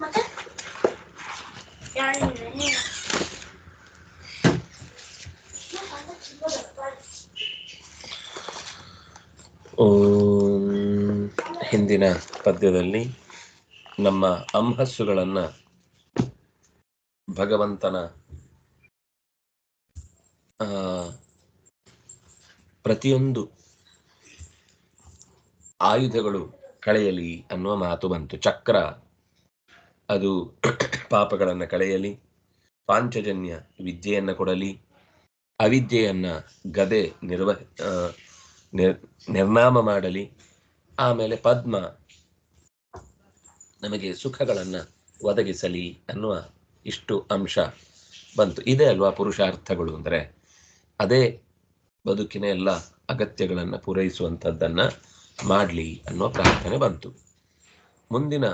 ಮತ್ತೆ? ಹಿಂದಿನ ಪದ್ಯದಲ್ಲಿ ನಮ್ಮ ಅಂಹಸ್ಸುಗಳನ್ನು ಭಗವಂತನ ಪ್ರತಿಯೊಂದು ಆಯುಧಗಳು ಕಳೆಯಲಿ ಅನ್ನುವ ಮಾತು ಬಂತು. ಚಕ್ರ ಅದು ಪಾಪಗಳನ್ನು ಕಳೆಯಲಿ, ಪಾಂಚಜನ್ಯ ವಿದ್ಯೆಯನ್ನು ಕೊಡಲಿ, ಅವಿದ್ಯೆಯನ್ನು ಗದೆ ನಿರ್ವ ನಿರ್ನಾಮ ಮಾಡಲಿ, ಆಮೇಲೆ ಪದ್ಮ ನಮಗೆ ಸುಖಗಳನ್ನು ಒದಗಿಸಲಿ ಅನ್ನುವ ಇಷ್ಟು ಅಂಶ ಬಂತು. ಇದೇ ಅಲ್ವಾ ಪುರುಷಾರ್ಥಗಳು ಅಂದರೆ? ಅದೇ ಬದುಕಿನ ಎಲ್ಲ ಅಗತ್ಯಗಳನ್ನು ಪೂರೈಸುವಂಥದ್ದನ್ನು ಮಾಡಲಿ ಅನ್ನುವ ಪ್ರಾರ್ಥನೆ ಬಂತು. ಮುಂದಿನ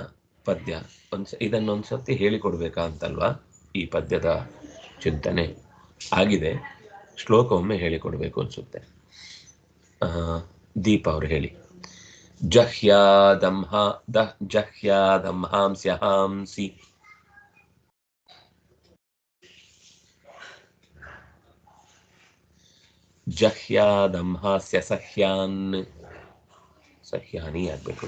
ಪದ್ಯ. ಒಂದ್ಸ ಇದನ್ನೊಂದು ಸರ್ತಿ ಹೇಳಿಕೊಡ್ಬೇಕಾ ಅಂತಲ್ವಾ? ಈ ಪದ್ಯದ ಚಿಂತನೆ ಆಗಿದೆ. ಶ್ಲೋಕ ಒಮ್ಮೆ ಹೇಳಿಕೊಡ್ಬೇಕು ಅನ್ಸುತ್ತೆ. ದೀಪ ಅವರು ಹೇಳಿ. ಜಹ್ಯಾದಂಹ ದ ಜಹ್ಯಾದಂಹಾಂಸ್ಯ ಹಾಂಸಿ ಸಹ್ಯಾನ್ ಸಹ್ಯಾನಿ ಆಗ್ಬೇಕು.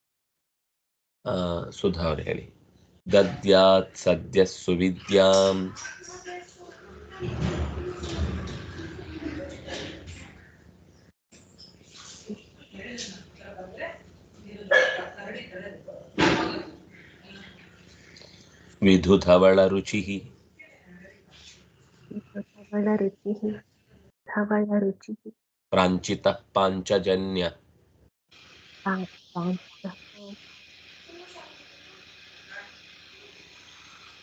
ಸುಧಾವಣೆ ಹೇಳಿ ದದ್ಯಾತ್ ಸದ್ಯ ಸುವಿದ್ಯಾಂ ವಿಧುಧವಳ ರುಚಿ ಪ್ರಾಂಚಿತ ಪಾಂಚಜನ್ಯ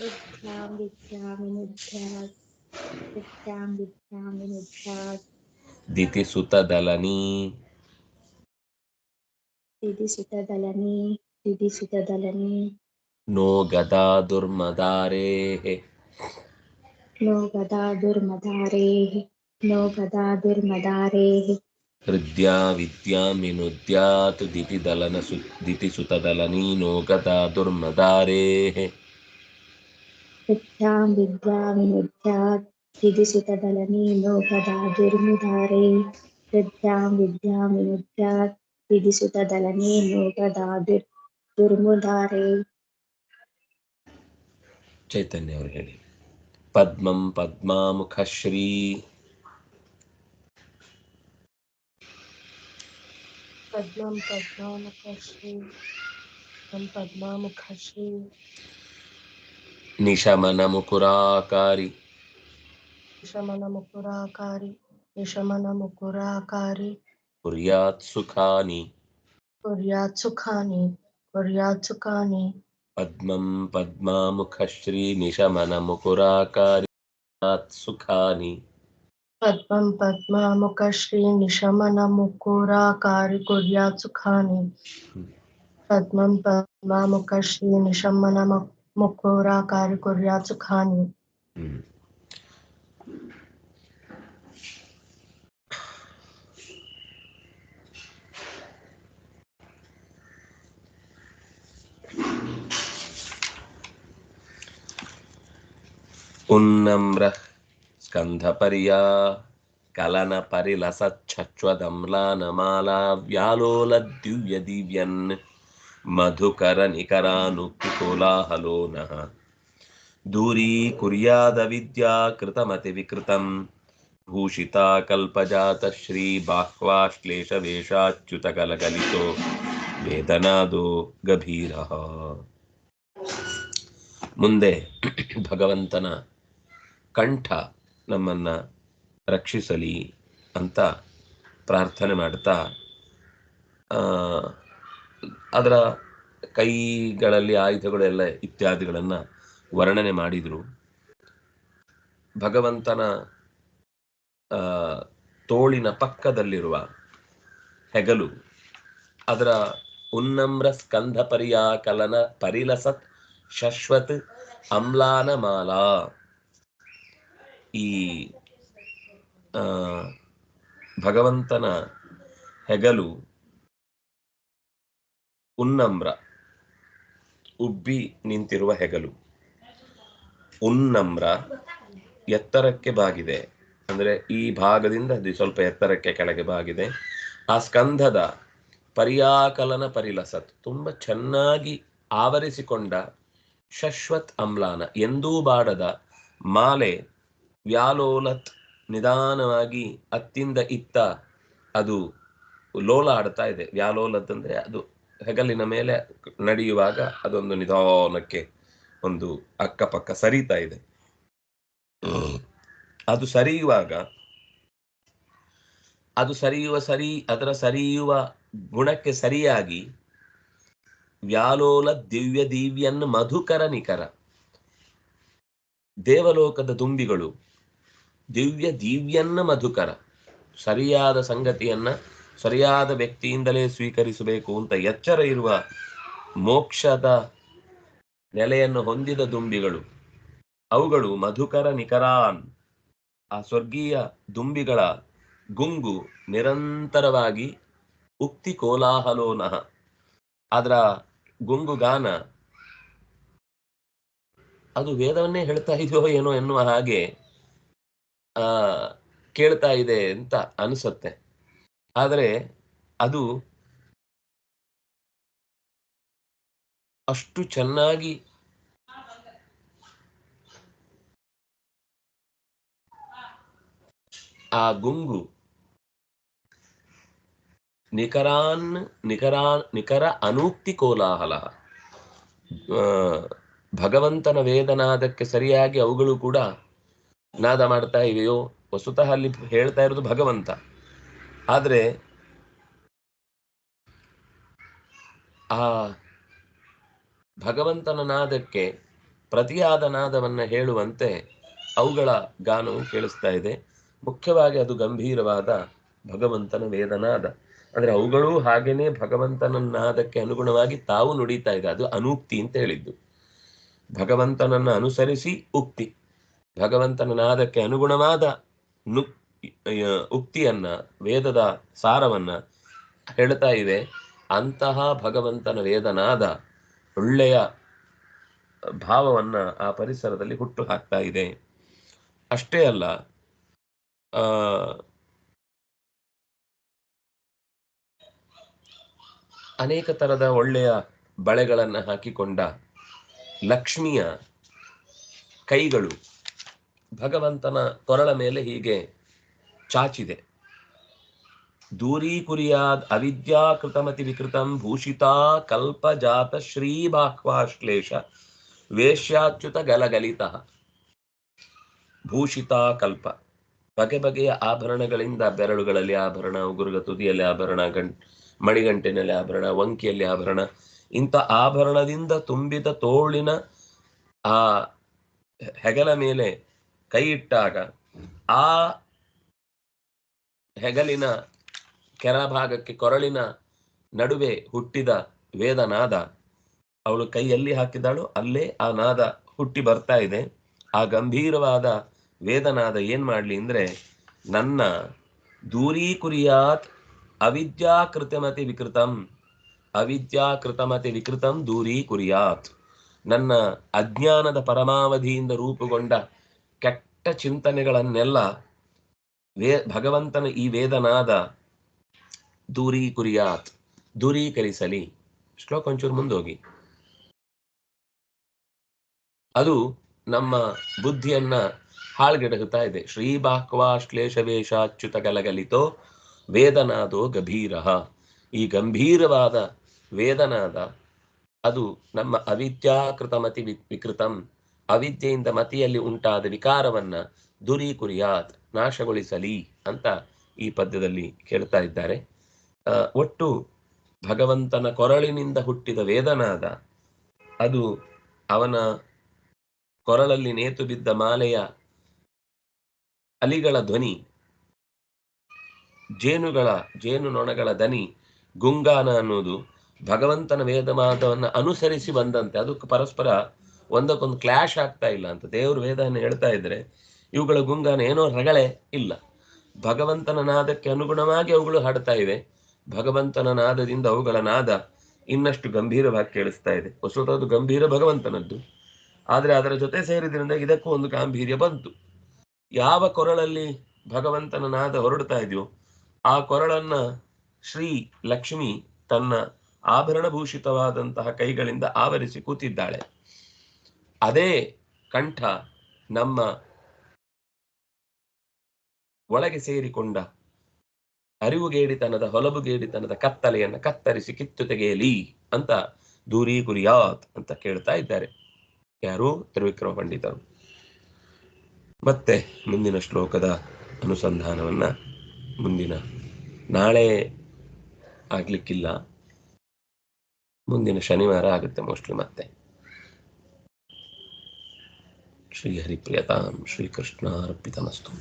विद्यां विद्यां विनुद्यात् ದಿತಿ ಸುತ ದಲನಿ दिदिसुतदलनी दिदिसुतदलनी ನೋ ಗದಾ ದುರ್ಮದಾರೇ नो गदा दुर्मदारेः नो गदा दुर्मदारेः ಹೃದಯ ವಿದ್ಯಾಂ ವಿನುದ್ಯಾತ್ हृद्या विद्या मिनुद्या दिति दलन सु दिति विद्यामिनुद्यात् दितिदलनसु दितिसुतदलनीनो गदा दुर्मदारेः विद्यां विद्यामिनुद्यात् दिदिसुतदलनीनो गदा दुर्मुदारे। हृद्यां विद्यामिनुद्यात् दिदिसुतदलनीनो गदा दुर्मदारे। चैतन्य और हेडे। पद्मा मुखश्री पद्मं पद्मामुखश्री तं पद्मामुखश्री निशमनमुकुराकारि। निशमनमुकुराकारि निशमनमुकुराकारि। कुर्यात् सुखानि। कुर्यात् सुखानि कुर्यात् सुखानि। पद्मं पद्मामुखश्री निशमनमुकुराकारि। सुखानि। पद्मं पद्मामुखश्रीं निशमनमुकुराकारिकुर्यात् सुखानि पद्मं पद्मामुखश्रीं निशमनमुकुराकारिकुर्यात् सुखानि उन्नम्रः ವ್ಯಾಲೋಲ ದಿವ್ಯ ದಿವ್ಯನ್ ಮಧುಕರ ನಿಕರಾನುಕ್ತಿ ಕೋಲಾಹಲೋ ನಃ ದೂರೀ ಕುರ್ಯಾದ ವಿದ್ಯಾ ಕೃತಮತಿ ವಿಕೃತಂ ಭೂಷಿತಾ ಕಲ್ಪಜಾತ ಶ್ರೀ ಬಾಹ್ವಾಶ್ಲೇಷ ವೇಷಾಚ್ಯುತ ಕಲಕಲಿತೋ ವೇದನಾದೋ ಗಭೀರ ಮುಂದೆ ಭಗವಂತನ ಕಂಠ ನಮ್ಮನ್ನ ರಕ್ಷಿಸಲಿ ಅಂತ ಪ್ರಾರ್ಥನೆ ಮಾಡ್ತಾ ಅದರ ಕೈಗಳಲ್ಲಿ ಆಯುಧಗಳೆಲ್ಲ ಇತ್ಯಾದಿಗಳನ್ನು ವರ್ಣನೆ ಮಾಡಿದ್ರು. ಭಗವಂತನ ತೋಳಿನ ಪಕ್ಕದಲ್ಲಿರುವ ಹೆಗಲು, ಅದರ ಉನ್ನಮ್ರ ಸ್ಕಂಧ ಪರಿಯಾಕಲನ ಪರಿಲಸತ್ ಶಶ್ವತ್ ಅಮ್ಲಾನ ಮಾಲಾ ಈ ಭಗವಂತನ ಹೆಗಲು ಉನ್ನಮ್ರ, ಉಬ್ಬಿ ನಿಂತಿರುವ ಹೆಗಲು. ಉನ್ನಮ್ರ ಎತ್ತರಕ್ಕೆ ಬಾಗಿದೆ. ಅಂದ್ರೆ ಈ ಭಾಗದಿಂದ ಅದು ಸ್ವಲ್ಪ ಎತ್ತರಕ್ಕೆ ಕೆಳಗೆ ಬಾಗಿದೆ. ಆ ಸ್ಕಂಧದ ಪರ್ಯಾಕಲನ ಪರಿಲಸತ್, ತುಂಬಾ ಚೆನ್ನಾಗಿ ಆವರಿಸಿಕೊಂಡ ಶಶ್ವತ್ ಅಮ್ಲಾನ, ಎಂದೂ ಬಾಡದ ಮಾಲೆ ವ್ಯಾಲೋಲತ್ ನಿಧಾನವಾಗಿ ಅತ್ತಿಂದ ಇತ್ತ ಅದು ಲೋಲಾಡ್ತಾ ಇದೆ. ವ್ಯಾಲೋಲತ್ ಅಂದ್ರೆ ಅದು ಹೆಗಲಿನ ಮೇಲೆ ನಡೆಯುವಾಗ ಅದೊಂದು ನಿಧಾನಕ್ಕೆ ಒಂದು ಅಕ್ಕಪಕ್ಕ ಸರಿತಾ ಇದೆ. ಅದು ಸರಿಯುವಾಗ, ಅದು ಸರಿಯುವ ಸರಿ, ಅದರ ಸರಿಯುವ ಗುಣಕ್ಕೆ ಸರಿಯಾಗಿ ವ್ಯಾಲೋಲ ದಿವ್ಯ ದಿವ್ಯನ್ ಮಧುಕರ ನಿಖರ. ದೇವಲೋಕದ ದುಂಬಿಗಳು ದಿವ್ಯ ದಿವ್ಯನ್ನ ಮಧುಕರ. ಸರಿಯಾದ ಸಂಗತಿಯನ್ನ ಸರಿಯಾದ ವ್ಯಕ್ತಿಯಿಂದಲೇ ಸ್ವೀಕರಿಸಬೇಕು ಅಂತ ಎಚ್ಚರ ಇರುವ ಮೋಕ್ಷದ ನೆಲೆಯನ್ನು ಹೊಂದಿದ ದುಂಬಿಗಳು. ಅವುಗಳು ಮಧುಕರ, ನಿಖರಾನ್. ಆ ಸ್ವರ್ಗೀಯ ದುಂಬಿಗಳ ಗುಂಗು ನಿರಂತರವಾಗಿ ಉಕ್ತಿ ಕೋಲಾಹಲೋನಃ. ಅದರ ಗುಂಗು ಗಾನ ಅದು ವೇದವನ್ನೇ ಹೇಳ್ತಾ ಇದೆಯೋ ಏನೋ ಎನ್ನುವ ಹಾಗೆ ಕೇಳ್ತಾ ಇದೆ ಅಂತ ಅನಿಸುತ್ತೆ. ಆದರೆ ಅದು ಅಷ್ಟು ಚೆನ್ನಾಗಿ ಆ ಗುಂಗು ನಿಖರಾನ್ ನಿಖರಾ ನಿಖರ ಅನೂಕ್ತಿ ಕೋಲಾಹಲ. ಭಗವಂತನ ವೇದನಾದಕ್ಕೆ ಸರಿಯಾಗಿ ಅವುಗಳು ಕೂಡ ನಾದ ಮಾಡ್ತಾ ಇವೆಯೋ ವಸ್ತುತಃ ಅಲ್ಲಿ ಹೇಳ್ತಾ ಇರೋದು ಭಗವಂತ. ಆದ್ರೆ ಆ ಭಗವಂತನ ನಾದಕ್ಕೆ ಪ್ರತಿಯಾದ ನಾದವನ್ನ ಹೇಳುವಂತೆ ಅವುಗಳ ಗಾನವು ಕೇಳಿಸ್ತಾ ಇದೆ. ಮುಖ್ಯವಾಗಿ ಅದು ಗಂಭೀರವಾದ ಭಗವಂತನ ವೇದನಾದ. ಅಂದ್ರೆ ಅವುಗಳು ಹಾಗೇನೆ ಭಗವಂತನ ನಾದಕ್ಕೆ ಅನುಗುಣವಾಗಿ ತಾವು ನುಡಿತಾ ಇದೆ ಅದು ಅನೂಕ್ತಿ ಅಂತ ಹೇಳಿದ್ದು. ಭಗವಂತನನ್ನ ಅನುಸರಿಸಿ ಉಕ್ತಿ. ಭಗವಂತನ ನಾದಕ್ಕೆ ಅನುಗುಣವಾದ ನು ಉಕ್ತಿಯನ್ನ, ವೇದದ ಸಾರವನ್ನ ಹೇಳ್ತಾ ಇದೆ. ಅಂತಹ ಭಗವಂತನ ವೇದನಾದ ಒಳ್ಳೆಯ ಭಾವವನ್ನ ಆ ಪರಿಸರದಲ್ಲಿ ಹುಟ್ಟು ಹಾಕ್ತಾ ಇದೆ. ಅಷ್ಟೇ ಅಲ್ಲ, ಆ, ಅನೇಕ ತರದ ಒಳ್ಳೆಯ ಬಳೆಗಳನ್ನ ಹಾಕಿಕೊಂಡ ಲಕ್ಷ್ಮಿಯ ಕೈಗಳು ಭಗವಂತನ ಕೊರಳ ಮೇಲೆ ಹೀಗೆ ಚಾಚಿದೆ. ದೂರೀಕುರ್ಯಾದ್ ಅವಿದ್ಯಾಕೃತಮತಿ ವಿಕೃತಂ ಭೂಷಿತಾ ಕಲ್ಪಜಾತ ಶ್ರೀಬಾಹ್ವಾಶ್ಲೇಷ ವೇಶ್ಯಾಚ್ಯುತ ಗಲಗಲಿತ. ಭೂಷಿತಾ ಕಲ್ಪ. ಬಗೆ ಬಗೆಯ ಆಭರಣಗಳಿಂದ ಬೆರಳುಗಳಲ್ಲಿ ಆಭರಣ, ಉಗುರುಗ ತುದಿಯಲ್ಲಿ ಆಭರಣ ಗಂ ಮಣಿಗಂಟಿನಲ್ಲಿ ಆಭರಣ ವಂಕಿಯಲ್ಲಿ ಆಭರಣ. ಇಂಥ ಆಭರಣದಿಂದ ತುಂಬಿದ ತೋಳಿನ ಆ ಹೆಗಲ ಮೇಲೆ ಕೈ ಇಟ್ಟಾಗ ಆ ಹೆಗಲಿನ ಕೆಳಭಾಗಕ್ಕೆ ಕೊರಳಿನ ನಡುವೆ ಹುಟ್ಟಿದ ವೇದನಾದ ಅವಳು ಕೈಯಲ್ಲಿ ಹಾಕಿದಾಳು ಅಲ್ಲೇ ಆ ನಾದ ಹುಟ್ಟಿ ಬರ್ತಾ ಇದೆ. ಆ ಗಂಭೀರವಾದ ವೇದನಾದ ಏನ್ ಮಾಡ್ಲಿ ಅಂದ್ರೆ, ನನ್ನ ದೂರೀಕುರಿಯಾತ್ ಅವಿದ್ಯಾ ಕೃತಮತಿ ವಿಕೃತಂ, ಅವಿದ್ಯಾಕೃತಮತಿ ವಿಕೃತಂ ದೂರೀಕುರ್ಯಾತ್. ನನ್ನ ಅಜ್ಞಾನದ ಪರಮಾವಧಿಯಿಂದ ರೂಪುಗೊಂಡ ಚಿಂತನೆಗಳನ್ನೆಲ್ಲ ವೇ, ಭಗವಂತನ ಈ ವೇದನಾದ ದೂರೀಕುರಿಯಾತ್ ದೂರೀಕರಿಸಲಿ ಶ್ಲೋಕ ಒಂಚೂರು ಮುಂದೋಗಿ. ಅದು ನಮ್ಮ ಬುದ್ಧಿಯನ್ನ ಹಾಳ್ಗೆಡಗುತ್ತಾ ಇದೆ. ಶ್ರೀ ಶ್ರೀಬಾಹ್ವಾಶ್ಲೇಷವೇಷಾಚ್ಯುತ ಗಲಗಲಿತೋ ವೇದನಾದೋ ಗಭೀರ. ಈ ಗಂಭೀರವಾದ ವೇದನಾದ ಅದು ನಮ್ಮ ಅವಿದ್ಯಾಕೃತ ಮತಿ ವಿಕೃತಂ. ಅವಿದ್ಯೆಯಿಂದ ಮತಿಯಲ್ಲಿ ಉಂಟಾದ ವಿಕಾರವನ್ನ ದುರೀಕುರಿಯಾತ್, ನಾಶಗೊಳಿಸಲಿ ಅಂತ ಈ ಪದ್ಯದಲ್ಲಿ ಕೇಳ್ತಾ ಇದ್ದಾರೆ. ಒಟ್ಟು ಭಗವಂತನ ಕೊರಳಿನಿಂದ ಹುಟ್ಟಿದ ವೇದನಾದ, ಅದು ಅವನ ಕೊರಳಲ್ಲಿ ನೇತು ಬಿದ್ದ ಮಾಲೆಯ ಅಲಿಗಳ ಧ್ವನಿ, ಜೇನುಗಳ ಜೇನು ನೊಣಗಳ ದನಿ, ಗುಂಗಾನ ಅನ್ನೋದು ಭಗವಂತನ ವೇದವಾದವನ್ನು ಅನುಸರಿಸಿ ಬಂದಂತೆ ಅದು ಪರಸ್ಪರ ಒಂದಕ್ಕೊಂದು ಕ್ಲಾಶ್ ಆಗ್ತಾ ಇಲ್ಲ ಅಂತ ದೇವರು ವೇದನ ಹೇಳ್ತಾ ಇದ್ರೆ, ಇವುಗಳ ಗುಂಗಾನ ಏನೋ ರಗಳೆ ಇಲ್ಲ. ಭಗವಂತನ ನಾದಕ್ಕೆ ಅನುಗುಣವಾಗಿ ಅವುಗಳು ಹಾಡ್ತಾ ಇವೆ ಭಗವಂತನ ನಾದದಿಂದ ಅವುಗಳ ನಾದ ಇನ್ನಷ್ಟು ಗಂಭೀರವಾಗಿ ಕೇಳಿಸ್ತಾ ಇದೆ. ಹೊಸದು ಗಂಭೀರ ಭಗವಂತನದ್ದು. ಆದ್ರೆ ಅದರ ಜೊತೆ ಸೇರಿದ್ರಿಂದ ಇದಕ್ಕೂ ಒಂದು ಗಾಂಭೀರ್ಯ ಬಂತು. ಯಾವ ಕೊರಳಲ್ಲಿ ಭಗವಂತನ ನಾದ ಹೊರಡ್ತಾ ಇದೆಯೋ, ಆ ಕೊರಳನ್ನ ಶ್ರೀ ಲಕ್ಷ್ಮಿ ತನ್ನ ಆಭರಣಭೂಷಿತವಾದಂತಹ ಕೈಗಳಿಂದ ಆವರಿಸಿ ಕೂತಿದ್ದಾಳೆ. ಅದೇ ಕಂಠ ನಮ್ಮ ಒಳಗೆ ಸೇರಿಕೊಂಡ ಅರಿವುಗೇಡಿತನದ, ಹೊಲಬುಗೇಡಿತನದ ಕತ್ತಲೆಯನ್ನ ಕತ್ತರಿಸಿ ಕಿತ್ತು ತೆಗೆಯಲಿ ಅಂತ ದೂರಿ ಕುರಿಯಾತ್ ಅಂತ ಕೇಳ್ತಾ ಇದ್ದಾರೆ. ಯಾರು? ತ್ರಿವಿಕ್ರಮ ಪಂಡಿತರು. ಮತ್ತೆ ಮುಂದಿನ ಶ್ಲೋಕದ ಅನುಸಂಧಾನವನ್ನ ಮುಂದಿನ ನಾಳೆ ಆಗ್ಲಿಕ್ಕಿಲ್ಲ. ಮುಂದಿನ ಶನಿವಾರ ಆಗುತ್ತೆ ಮೋಸ್ಟ್ಲಿ ಮತ್ತೆ. श्रीहरिप्रियतां श्रीकृष्णार्पितमस्तु